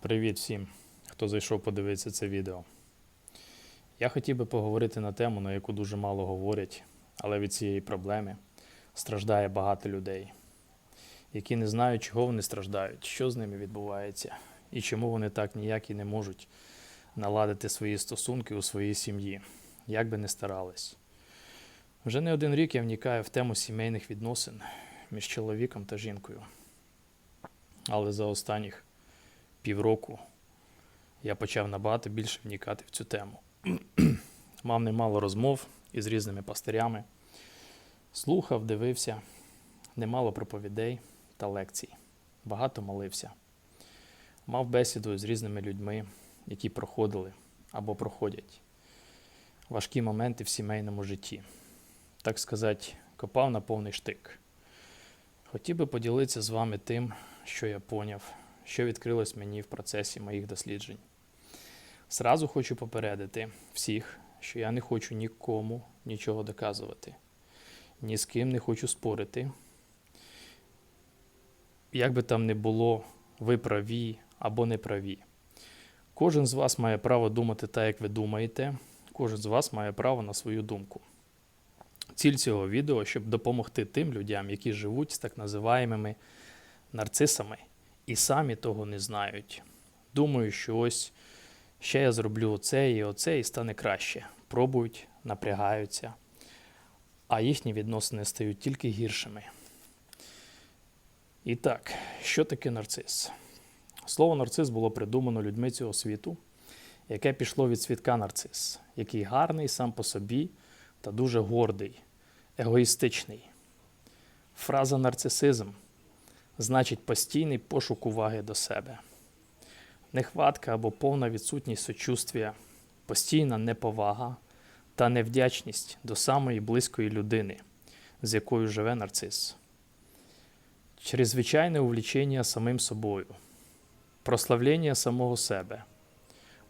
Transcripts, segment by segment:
Привіт всім, хто зайшов подивитися це відео. Я хотів би поговорити на тему, на яку дуже мало говорять, але від цієї проблеми страждає багато людей, які не знають, чого вони страждають, що з ними відбувається, і чому вони так ніяк і не можуть наладити свої стосунки у своїй сім'ї, як би не старались. Вже не один рік я вникаю в тему сімейних відносин між чоловіком та жінкою. Але за останніх півроку я почав набагато більше вникати в цю тему. Мав немало розмов із різними пастирями, слухав, дивився, немало проповідей та лекцій, багато молився. Мав бесіду з різними людьми, які проходили або проходять важкі моменти в сімейному житті. Так сказати, копав на повний штик. Хотів би поділитися з вами тим, що я поняв, що відкрилось мені в процесі моїх досліджень. Зразу хочу попередити всіх, що я не хочу нікому нічого доказувати, ні з ким не хочу спорити. Як би там не було, ви праві або не праві. Кожен з вас має право думати так, як ви думаєте, кожен з вас має право на свою думку. Ціль цього відео, щоб допомогти тим людям, які живуть з так називаємими нарцисами і самі того не знають. Думаю, що ось ще я зроблю оце і оце, і стане краще. Пробують, напрягаються, а їхні відносини стають тільки гіршими. І так, що таке нарцис? Слово нарцис було придумано людьми цього світу, яке пішло від свідка нарцис, який гарний сам по собі та дуже гордий, егоїстичний. Фраза нарцисизм значить постійний пошук уваги до себе. Нехватка або повна відсутність сочувствія, постійна неповага та невдячність до самої близької людини, з якою живе нарцис. Чрезвичайне увлічення самим собою, прославлення самого себе,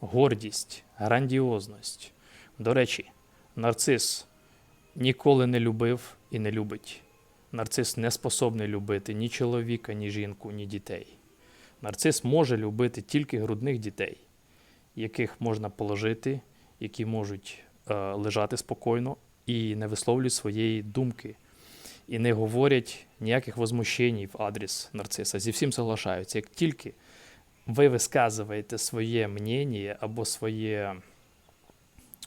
гордість, грандіозність. До речі, нарцис ніколи не любив і не любить. Нарцис не способний любити ні чоловіка, ні жінку, ні дітей. Нарцис може любити тільки грудних дітей, яких можна положити, які можуть е, лежати спокійно і не висловлюють своєї думки, і не говорять ніяких возмущень в адрес нарциса. Зі всім соглашаються. Як тільки ви висказуєте своє мнення або своє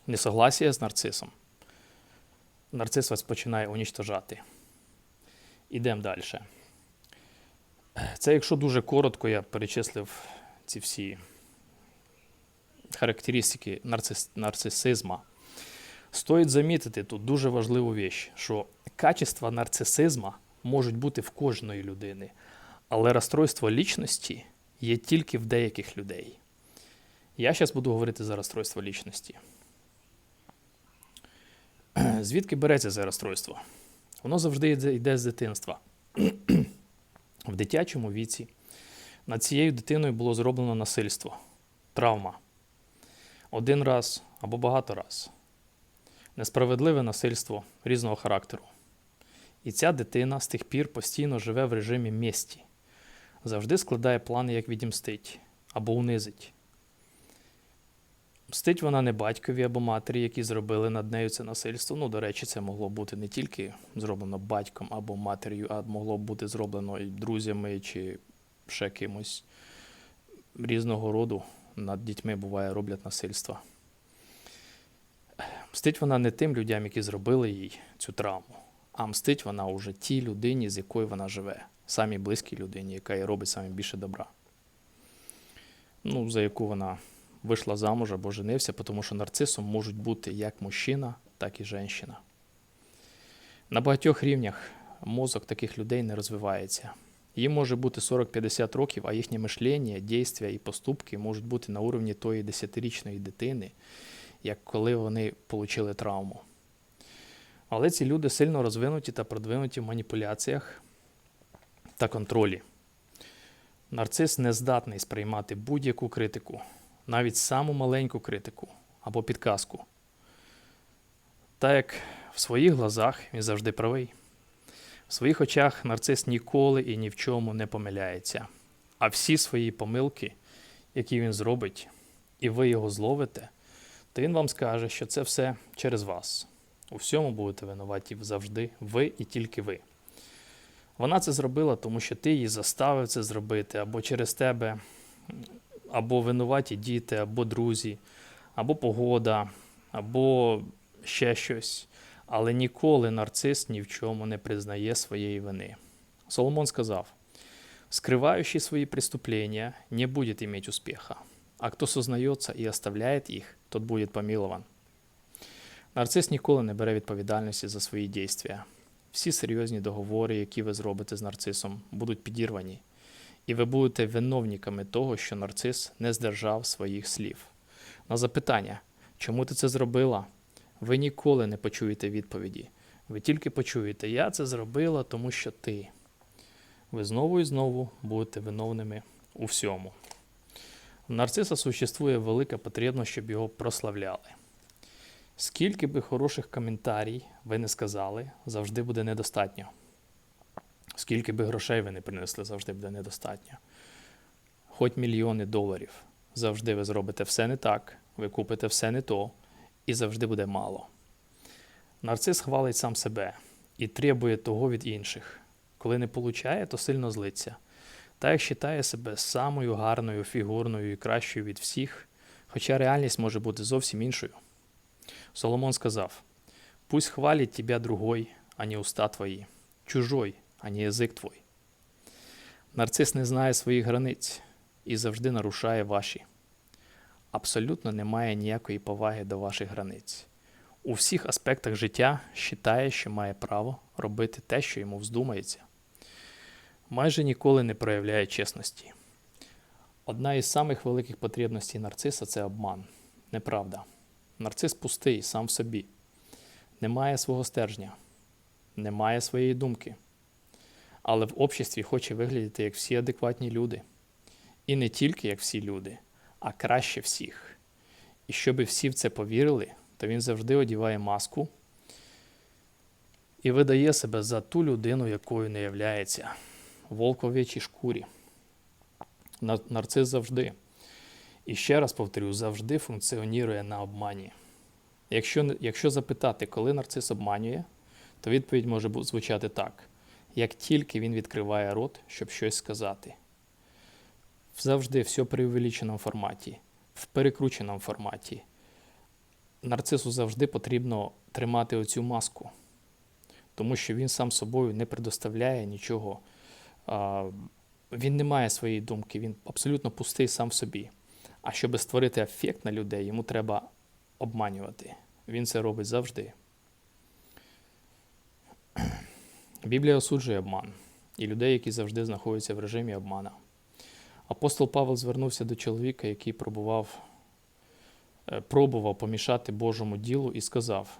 несогласие з нарцисом, нарцис вас починає унічтожати. Ідемо далі. Це, якщо дуже коротко, я перечислив ці всі характеристики нарцис, нарцисизма. Стоїть замітити тут дуже важливу віч, що качества нарцисизма можуть бути в кожної людини, але розстройство лічності є тільки в деяких людей. Я зараз буду говорити за розстройство лічності. Звідки береться це розстройство? Воно завжди йде, з дитинства. В дитячому віці над цією дитиною було зроблено насильство, травма. Один раз або багато раз. Несправедливе насильство різного характеру. І ця дитина з тих пір постійно живе в режимі місті, завжди складає плани, як відімстить або унизить. Мстить вона не батькові або матері, які зробили над нею це насильство. Ну, до речі, це могло бути не тільки зроблено батьком або матір'ю, а могло бути зроблено і друзями чи ще кимось різного роду. Над дітьми буває роблять насильство. Мстить вона не тим людям, які зробили їй цю травму, а мстить вона уже тій людині, з якою вона живе, самій близькій людині, яка їй робить саме більше добра. Ну, за яку вона вийшла замуж або женився, тому що нарцисом можуть бути як мужчина, так і жінка. На багатьох рівнях мозок таких людей не розвивається. Їм може бути 40-50 років, а їхнє мишлення, дійства і поступки можуть бути на уровні тої 10-річної дитини, як коли вони отримали травму. Але ці люди сильно розвинуті та продвинуті в маніпуляціях та контролі. Нарцис не здатний сприймати будь-яку критику, навіть саму маленьку критику або підказку. Так як в своїх глазах він завжди правий. В своїх очах нарцис ніколи і ні в чому не помиляється, а всі свої помилки який він зробить, і ви його зловите, то він вам скаже, що це все через вас. У всьому будете винуваті завжди, ви і тільки ви. Вона це зробила, тому що ти її заставив це зробити, або через тебе, або винуваті діти, або друзі, або погода, або ще щось. Але ніколи нарцис ні в чому не признає своєї вини. Соломон сказав: скрывающий свои преступления не будет иметь успеха, а кто сознается и оставляет їх, тот будет помилован. Нарцис ніколи не бере відповідальності за свої дійства. Всі серйозні договори, які ви зробите з нарцисом, будуть підірвані, і ви будете виновниками того, що нарцис не здержав своїх слів. На запитання, чому ти це зробила, ви ніколи не почуєте відповіді. Ви тільки почуєте, я це зробила, тому що ти. Ви знову і знову будете виновними у всьому. В нарциса существує велика потребність, щоб його прославляли. Скільки би хороших коментарій ви не сказали, завжди буде недостатньо. Скільки би грошей ви не принесли, завжди буде недостатньо. Хоч мільйони доларів. Завжди ви зробите все не так, ви купите все не то, і завжди буде мало. Нарцис хвалить сам себе і требує того від інших. Коли не получає, то сильно злиться. Та як вважає себе самою гарною, фігурною і кращою від всіх, хоча реальність може бути зовсім іншою. Соломон сказав: Пусть хвалить тебя другой, а не уста твої, чужой, а не язик твой. Нарцис не знає своїх границь і завжди нарушає ваші. Абсолютно немає ніякої поваги до ваших границь. У всіх аспектах життя вважає, що має право робити те, що йому вздумається. Майже ніколи не проявляє чесності. Одна із самих великих потребностей нарциса це обман, неправда. Нарцис пустий сам в собі, не має свого стержня, не має своєї думки, але в обществі хоче виглядати як всі адекватні люди. І не тільки як всі люди, а краще всіх. І щоб всі в це повірили, то він завжди одіває маску і видає себе за ту людину, якою не являється. Волк в овечій шкурі. Нарцис завжди. І ще раз повторю, завжди функціонує на обмані. Якщо, якщо запитати, коли нарцис обманює, то відповідь може звучати так: як тільки він відкриває рот, щоб щось сказати. Завжди все при увеличеному форматі, в перекрученому форматі. Нарцису завжди потрібно тримати оцю маску, тому що він сам собою не предоставляє нічого. Він не має своєї думки, він абсолютно пустий сам собі. А щоб створити ефект на людей, йому треба обманювати. Він це робить завжди. Біблія осуджує обман і людей, які завжди знаходяться в режимі обмана. Апостол Павел звернувся до чоловіка, який пробував, е, пробував помішати Божому ділу, і сказав: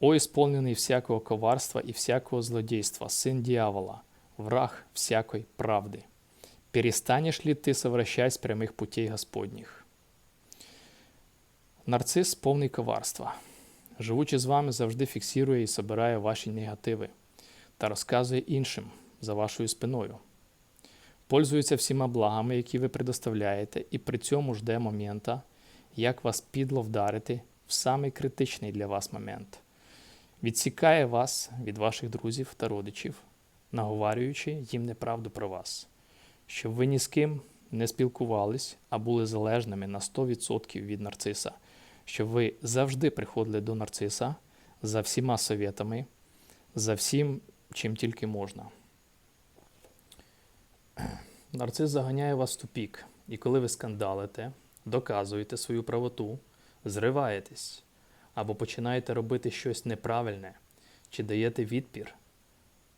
О, ісполнений всякого коварства і всякого злодійства, син дьявола, враг всякої правди. Перестанешь ли ты совращать с прямых путей Господніх? Нарцис повний коварства. Живучи з вами, завжди фіксує і собирає ваші негативи та розказує іншим за вашою спиною. Пользується всіма благами, які ви предоставляєте, і при цьому жде момента, як вас підло вдарити в самий критичний для вас момент. Відсікає вас від ваших друзів та родичів, наговарюючи їм неправду про вас, щоб ви ні з ким не спілкувались, а були залежними на 100% від нарциса, щоб ви завжди приходили до нарциса за всіма совєтами, за всім, чим тільки можна. Нарцис заганяє вас в тупік, і коли ви скандалите, доказуєте свою правоту, зриваєтесь або починаєте робити щось неправильне чи даєте відпір,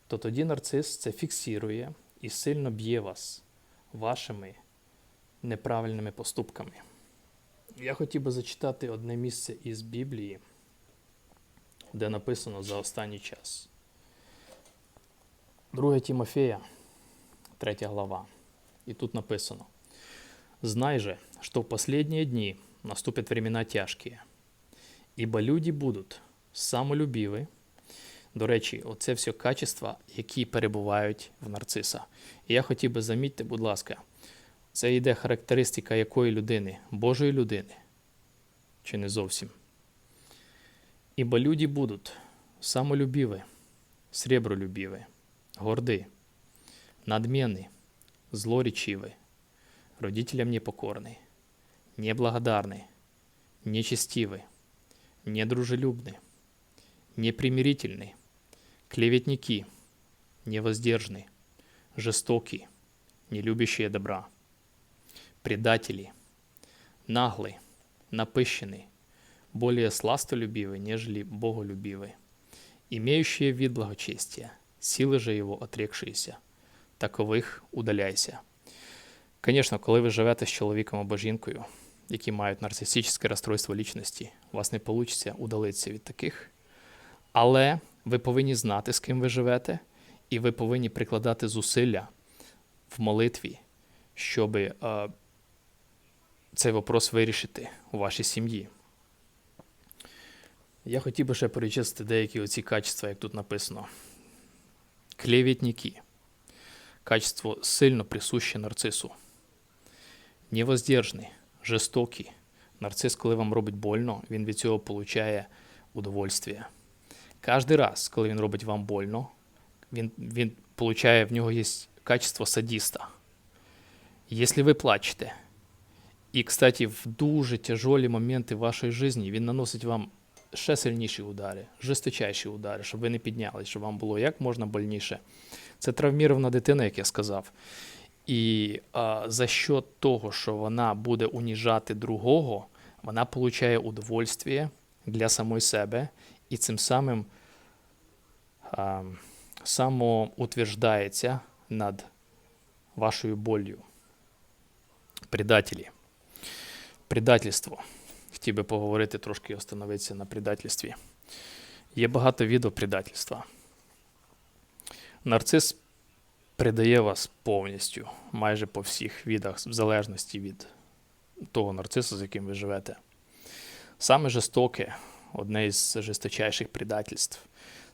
то тоді нарцис це фіксує і сильно б'є вас вашими неправильними поступками. Я хотів би зачитати одне місце із Біблії, де написано за останній час. 2 Тимофея, 3 глава. И тут написано. «Знай же, что в последние дни наступят времена тяжкие, ибо люди будуть самолюбиві». До речі, оце все качества, які перебувають в нарциса. І я хотів би замітьте, будь ласка, Це йде характеристика якої людини? Божої людини. Чи не зовсім? Ибо люди будут самолюбивы, сребролюбивы, горды, надменны, злоречивы, родителям непокорны, неблагодарны, нечестивы, недружелюбны, непримирительны, клеветники, невоздержны, жестоки, не любящие добра, предатели, наглы, напыщенны, более сластолюбивы, нежели боголюбивы, имеющие вид благочестия, силы же его отрекшиеся, такових удаляйся. Звісно, коли ви живете з чоловіком або жінкою, які мають нарцисичне розстройство лічності, у вас не вийде удалитися від таких. Але ви повинні знати, з ким ви живете, і ви повинні прикладати зусилля в молитві, щоб е, цей вопрос вирішити у вашій сім'ї. Я хотів би ще перечислити деякі оці качества, як тут написано. Клеветники. Качество сильно присуще нарцису. Невоздержний, жорстокий. Нарцис, коли вам робить больно, він від цього получає удовольствие. Кожен раз, коли він робить вам больно, він, він получає, в нього є качество садиста. Якщо ви плачете, і, кстати, в дуже тяжолі моменти вашої житті він наносить вам ще сильніші удари, жорсточайші удари, щоб ви не піднялись, щоб вам було як можна больніше. Це травмірована дитина, як я сказав. І а, за що того, що вона буде уніжати другого, вона отримує удовольствие для самої себе і цим самим а, самоутверждається над вашою болью. Предателі. Предательство. Хотів би поговорити трошки і остановитися на предательстві. Є багато відео предательства. Нарцис придає вас повністю, майже по всіх відах, в залежності від того нарцису, з яким ви живете. Саме жорстоке, одне із жорсточайших предательств,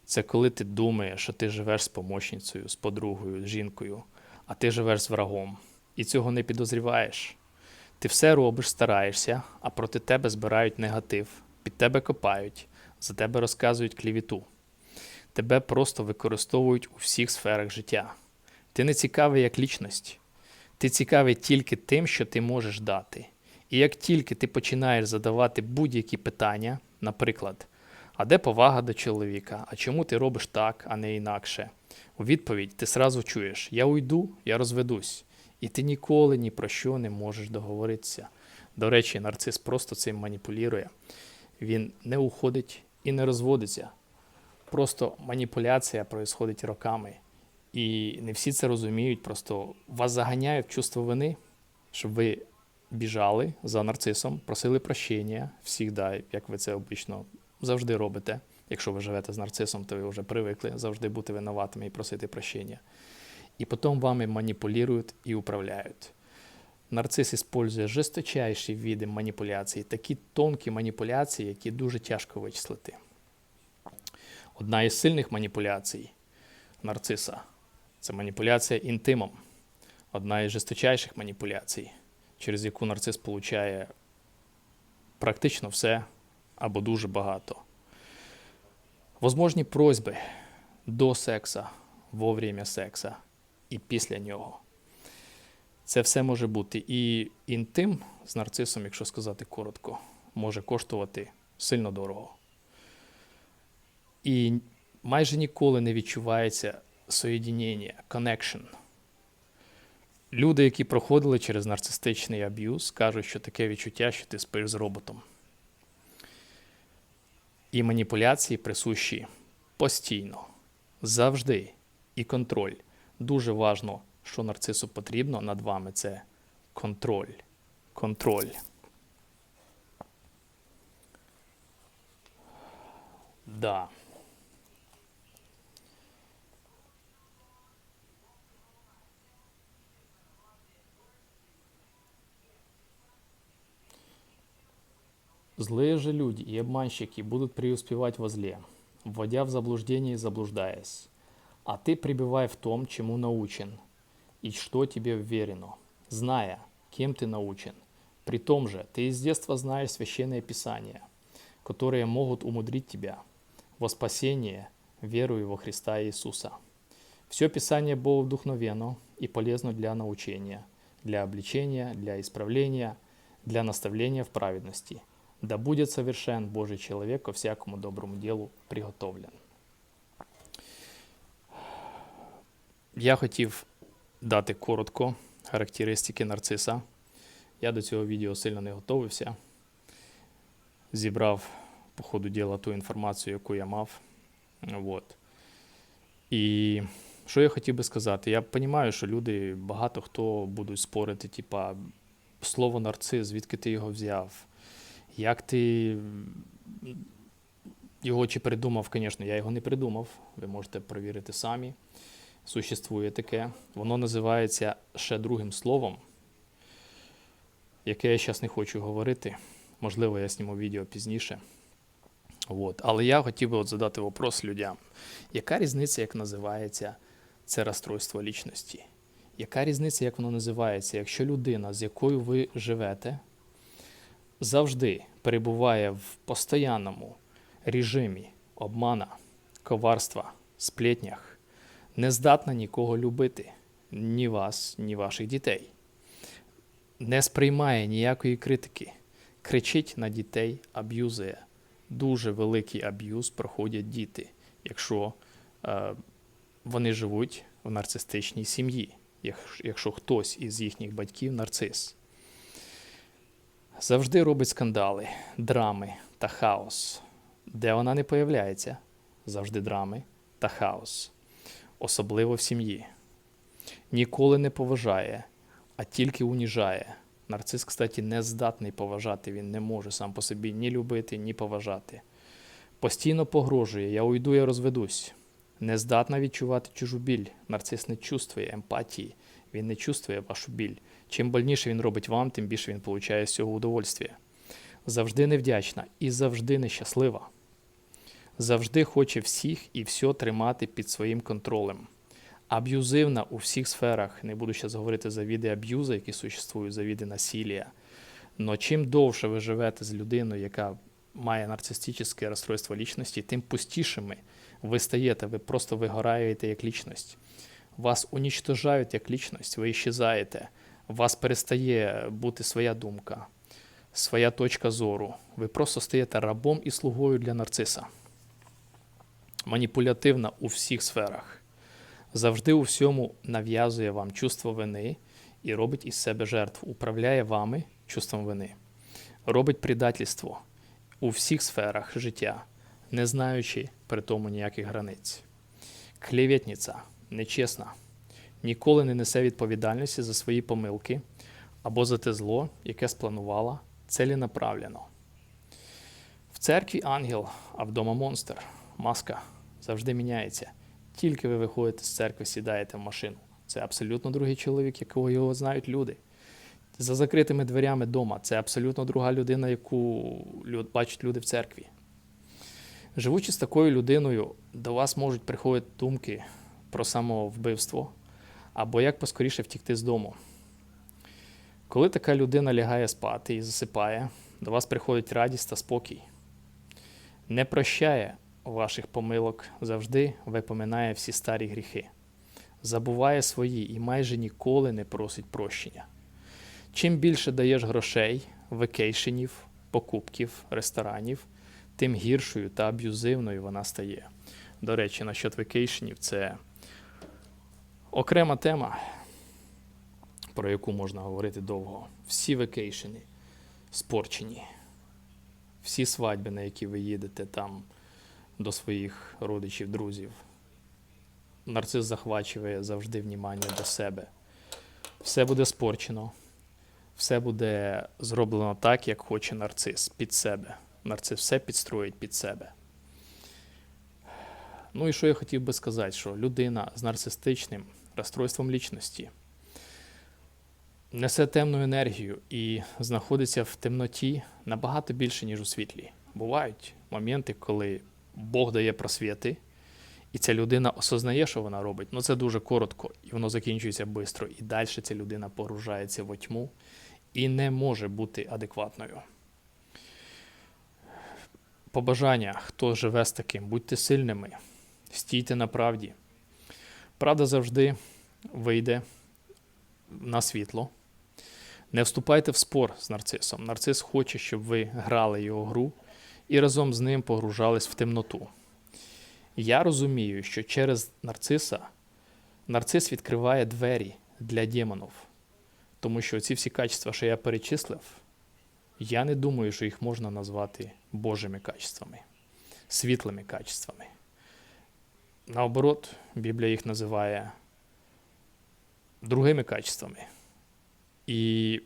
це коли ти думаєш, що ти живеш з помощницею, з подругою, з жінкою, а ти живеш з врагом. І цього не підозріваєш. Ти все робиш, стараєшся, а проти тебе збирають негатив, під тебе копають, за тебе розказують клівіту. Тебе просто використовують у всіх сферах життя. Ти не цікавий як лічність. Ти цікавий тільки тим, що ти можеш дати. І як тільки ти починаєш задавати будь-які питання, наприклад, а де повага до чоловіка, а чому ти робиш так, а не інакше? У відповідь ти сразу чуєш: Я уйду, я розведусь. І ти ніколи ні про що не можеш договоритися. До речі, нарцис просто цим маніпулює. Він не уходить і не розводиться. Просто маніпуляція проїсходить роками. І не всі це розуміють. Просто вас заганяють в чувство вини, щоб ви біжали за нарцисом, просили прощення всіх, як ви це обично завжди робите. Якщо ви живете з нарцисом, то ви вже привикли завжди бути винуватими і просити прощення и потом вами манипулируют и управляют. Нарцис использує жесточайші види маніпуляцій, такі тонкі маніпуляції, які дуже тяжко вичислити. Одна із сильних маніпуляцій нарциса це маніпуляція інтимом. Одна із жесточайших маніпуляцій, через яку нарцис получає практично все або дуже багато. Возможні просьби до секса, во время секса і після нього. Це все може бути. І інтим з нарцисом, якщо сказати коротко, може коштувати сильно дорого. І майже ніколи не відчувається соєдінення, connection. Люди, які проходили через нарцистичний аб'юз, кажуть, що таке відчуття, що ти спиш з роботом. І маніпуляції присущі постійно, завжди, і контроль дуже важно, що нарцису потрібно над вами, це контроль. Контроль. Да. Злые же люди и обманщики будут преуспевать во зле, вводя в заблуждение и заблуждаясь. А ты пребывай в том, чему научен, и что тебе вверено, зная, кем ты научен. При том же ты из детства знаешь священное писание, которые могут умудрить тебя во спасение верою во Христа Иисуса. Все Писание Богу вдохновенно и полезно для научения, для обличения, для исправления, для наставления в праведности. Да будет совершен Божий человек ко всякому доброму делу приготовлен. Я хотів дати коротко характеристики нарциса. Я до цього відео сильно не готовився. Зібрав по ходу діла ту інформацію, яку я мав. Вот. І що я хотів би сказати? Я розумію, що люди, багато хто будуть спорити, типа, слово нарцис, звідки ти його взяв? Як ти його чи придумав, звісно, я його не придумав. Ви можете перевірити самі. Существує таке. Воно називається ще другим словом, яке я зараз не хочу говорити. Можливо, я зніму відео пізніше. От. Але я хотів би от задати вопрос людям. Яка різниця, як називається це розстройство лічності? Яка різниця, як воно називається, якщо людина, з якою ви живете, завжди перебуває в постоянному режимі обмана, коварства, сплетнях, не здатна нікого любити, ні вас, ні ваших дітей, не сприймає ніякої критики, кричить на дітей, аб'юзує. Дуже великий аб'юз проходять діти, якщо е, вони живуть в нарцистичній сім'ї, якщо хтось із їхніх батьків нарцис. Завжди робить скандали, драми та хаос. Де вона не появляється, завжди драми та хаос, особливо в сім'ї. Ніколи не поважає, а тільки уніжає. Нарцис, кстати, не здатний поважати, він не може сам по собі ні любити, ні поважати. Постійно погрожує, я уйду, я розведусь. Не здатна відчувати чужу біль. Нарцис не чувствує емпатії, він не чувствує вашу біль. Чим больніше він робить вам, тим більше він получає з цього удовольствия. Завжди невдячна і завжди нещаслива. Завжди хоче всіх і все тримати під своїм контролем. Аб'юзивна у всіх сферах, не буду зараз говорити за види аб'юзу, які существують, за види насилля. Но чим довше ви живете з людиною, яка має нарцистичне розстройство лічності, тим пустішими ви стаєте, ви просто вигораєте як лічність. Вас унічтожають як лічність, ви іщезаєте, у вас перестає бути своя думка, своя точка зору. Ви просто стаєте рабом і слугою для нарциса. Маніпулятивна у всіх сферах. Завжди у всьому нав'язує вам чувство вини і робить із себе жертву, управляє вами чувством вини, робить предательство у всіх сферах життя, не знаючи при тому ніяких границь. Клеветниця, нечесна, ніколи не несе відповідальності за свої помилки або за те зло, яке спланувала целенаправлено. В церкві ангел, а вдома монстр, маска завжди міняється. Тільки ви виходите з церкви, сідаєте в машину. Це абсолютно другий чоловік, якого його знають люди. За закритими дверями вдома. Це абсолютно друга людина, яку бачать люди в церкві. Живучи з такою людиною, до вас можуть приходити думки про самовбивство або як поскоріше втікти з дому. Коли така людина лягає спати і засипає, до вас приходить радість та спокій. Не прощає ваших помилок, завжди випоминає всі старі гріхи, забуває свої і майже ніколи не просить прощення. Чим більше даєш грошей, векейшенів, покупків, ресторанів, тим гіршою та аб'юзивною вона стає. До речі, насчет векейшенів це окрема тема, про яку можна говорити довго. Всі векейшени спорчені. Всі свадьби, на які ви їдете там до своїх родичів, друзів. Нарцис захвачує завжди внімання до себе. Все буде спорчено, все буде зроблено так, як хоче нарцис, під себе. Нарцис все підстроїть під себе. Ну і що я хотів би сказати, що людина з нарцистичним розстройством лічності несе темну енергію і знаходиться в темноті набагато більше, ніж у світлі. Бувають моменти, коли Бог дає просвіти, і ця людина осознає, що вона робить, ну це дуже коротко, і воно закінчується швидко. І далі ця людина погружається в тьму і не може бути адекватною. Побажання, хто живе з таким, будьте сильними, стійте на правді. Правда завжди вийде на світло. Не вступайте в спор з нарцисом. Нарцис хоче, щоб ви грали його гру і разом з ним погружались в темноту. Я розумію, що через нарциса нарцис відкриває двері для демонів. Тому що ці всі качества, що я перечислив, я не думаю, що їх можна назвати Божими качествами, світлими качествами. Наоборот, Біблія їх називає другими качествами. І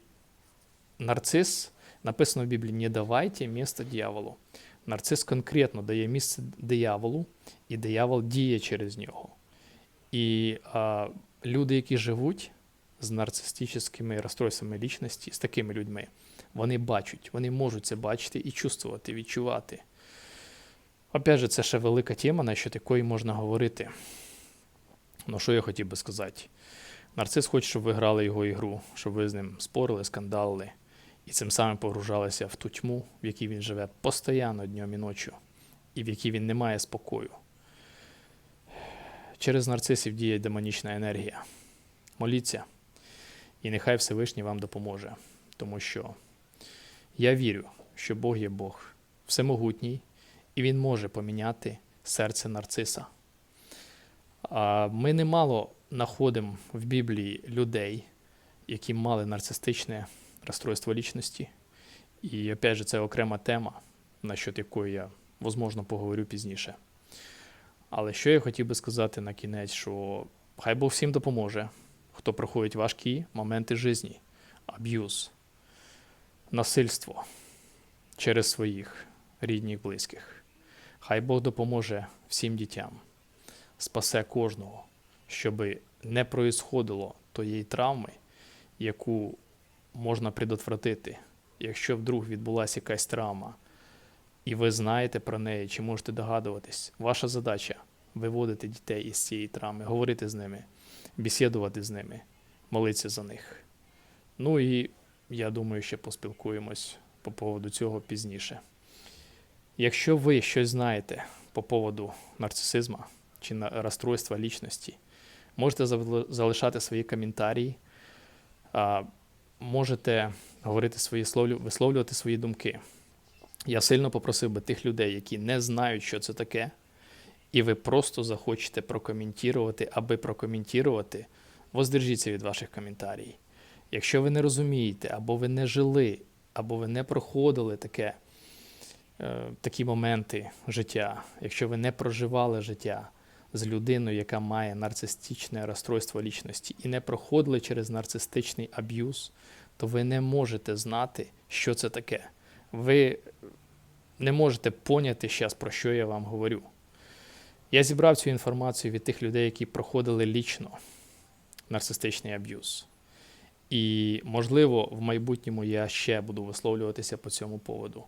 нарцис, написано в Біблії, не давайте місце дьяволу. Нарцис конкретно дає місце дияволу, і диявол діє через нього. І а, люди, які живуть з нарцистичними розстройствами лічності, з такими людьми, вони бачать, вони можуть це бачити і чувствувати, відчувати. Опять же, це ще велика тема, на що такої можна говорити. Ну, що я хотів би сказати? Нарцис хоче, щоб ви грали його ігру, щоб ви з ним спорили, скандалили, і цим самим погружалися в ту тьму, в якій він живе постійно днем і ночі, і в якій він не має спокою. Через нарцисів діє демонічна енергія. Моліться, і нехай Всевишній вам допоможе, тому що я вірю, що Бог є Бог, всемогутній, і Він може поміняти серце нарциса. Ми немало знаходимо в Біблії людей, які мали нарцистичне розстройство лічності. І опять же, це окрема тема, насчет якої я, можливо, поговорю пізніше. Але що я хотів би сказати на кінець, що хай Бог всім допоможе, хто проходить важкі моменти житті, аб'юз, насильство через своїх рідних, близьких. Хай Бог допоможе всім дітям, спасе кожного, щоб не проїсходило тієї травми, яку можна предотвратити, якщо вдруг відбулася якась травма, і ви знаєте про неї, чи можете догадуватись, ваша задача виводити дітей із цієї травми, говорити з ними, бесідувати з ними, молитися за них. Ну і я думаю, ще поспілкуємось по поводу цього пізніше. Якщо ви щось знаєте по поводу нарцисизму чи розстройства лічності, можете залишати свої коментарі, можете говорити свої словлю, висловлювати свої думки. Я сильно попросив би тих людей, які не знають, що це таке, і ви просто захочете прокоментувати, аби прокоментувати, воздержіться від ваших коментарів. Якщо ви не розумієте, або ви не жили, або ви не проходили таке, е, такі моменти життя, якщо ви не проживали життя з людиною, яка має нарцистичне розстройство лічності, і не проходили через нарцистичний аб'юз, то ви не можете знати, що це таке. Ви не можете поняти зараз, про що я вам говорю. Я зібрав цю інформацію від тих людей, які проходили лічно нарцистичний аб'юз. І, можливо, в майбутньому я ще буду висловлюватися по цьому поводу.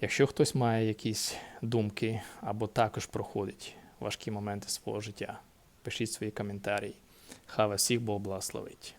Якщо хтось має якісь думки або також проходить важкі моменти свого життя, пишіть свої коментарі. Хай вас всіх Бог благословить.